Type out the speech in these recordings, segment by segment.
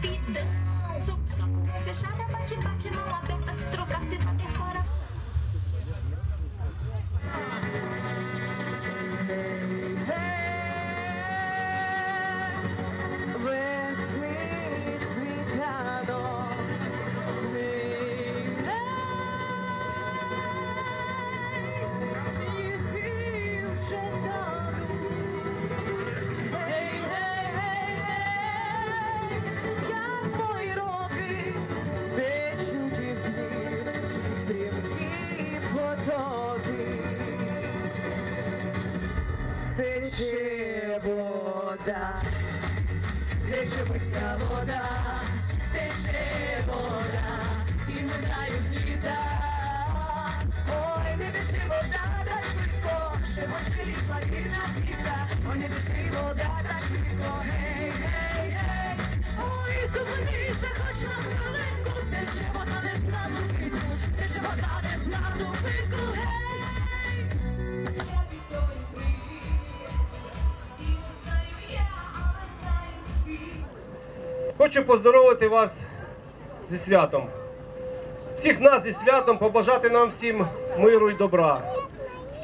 beat the Fechada, bate, bate, mão aberta Se trocar, se Тече вода, вода, тече вода, і не дають літа. Ой, не біжи вода, так швидко, ще мочи плакина піта. Ой, не біжи вода, так швидко, гей, гей, гей. Ой, зупинися, хоч на Хочу поздоровити вас зі святом. Всіх нас зі святом побажати нам всім миру і добра,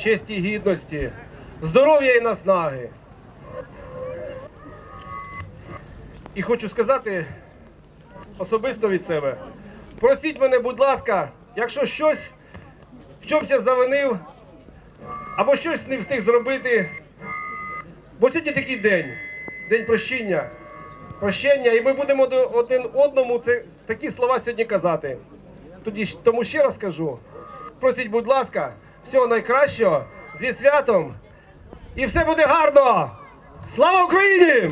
честі і гідності, здоров'я і наснаги. І хочу сказати особисто від себе. Простіть мене, будь ласка, якщо щось в чомусь я завинив, або щось не встиг зробити. Бо сьогодні такий день, день прощення прощення, і ми будемо один одному це, такі слова сьогодні казати. Тоді тому ще раз кажу: просіть, будь ласка, всього найкращого зі святом, і все буде гарно! Слава Україні!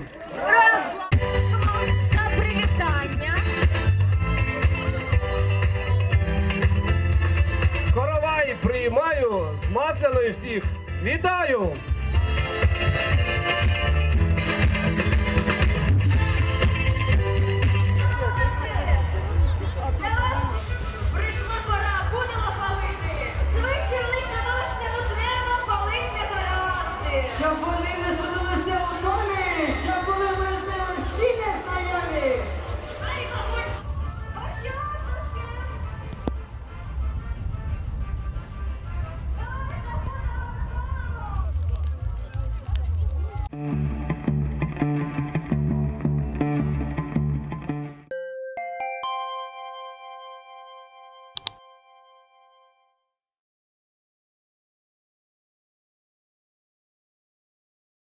Коровай приймаю з масляною всіх. Вітаю! Щоб вони не судилися у домі, щоб були ми з ними всі бабуль, а що таке?